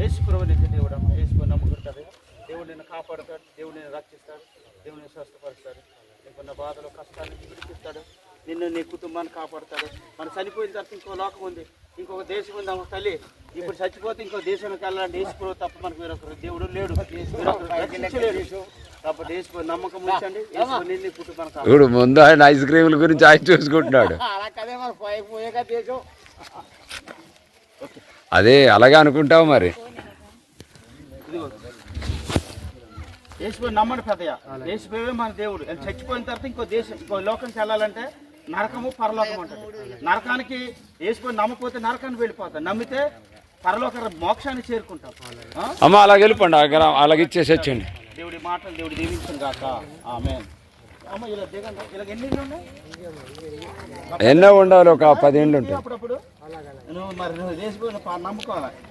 యేసుప్రభు నిత్య దేవుడు అమ్మ యేసు నమ్ముకుంటుంది దేవుడు నిన్ను కాపాడుతాడు. దేవుడు నిన్ను రక్షిస్తాడు. దేవుడు నిన్ను స్వస్థపరుస్తాడు. నీకున్న బాధలు కష్టాలు నుంచి విడిపిస్తాడు. నిన్ను నీ కుటుంబాన్ని కాపాడుతాడు. మనం చనిపోయిన తర్వాత ఇంకో లోకం ఉంది. ఇంకొక దేశం ఉంది. అమ్మ తల్లి ఇప్పుడు చచ్చిపోతే ఇంకో దేశానికి వెళ్ళాలంటే యేసుప్రభు తప్ప మనకు వేరొకరు దేవుడు లేడు. కాబట్టి యేసుప్రభు నమ్మకం ఉంచండి. నిన్ను కుటుంబాన్ని ఇప్పుడు ముందు ఆయన ఐస్ క్రీముల గురించి ఆయన చూసుకుంటున్నాడు. అలా కదే దేశం. అదే అలాగే అనుకుంటావు మరి. యేసుప్రభు నమ్మడు పెద్దయ్య. యేసుప్రభే మన దేవుడు. చచ్చిపోయిన తర్వాత ఇంకో దేశం ఇంకో లోకంకి వెళ్ళాలంటే నరకము పరలోకం ఉంటుంది. నరకానికి యేసుప్రభు నమ్మకపోతే నరకానికి వెళ్ళిపోతాం. నమ్మితే పరలోక మోక్షాన్ని చేరుకుంటాం? అమ్మ అలాగే వెళ్ళిపోండి. అలాగే ఇచ్చేసి వచ్చండి దేవుడి మాటలు దేవుడు దీవించను కాక ఆమె అమ్మ ఇలా దిగండి. ఇలా ఎన్ని ఉన్నాయి? ఎన్నో ఉండాలి ఒక పది ఉంటాయి. అప్పుడప్పుడు? నువ్వు మరి నువ్వు పా- నమ్ముకోవాలి?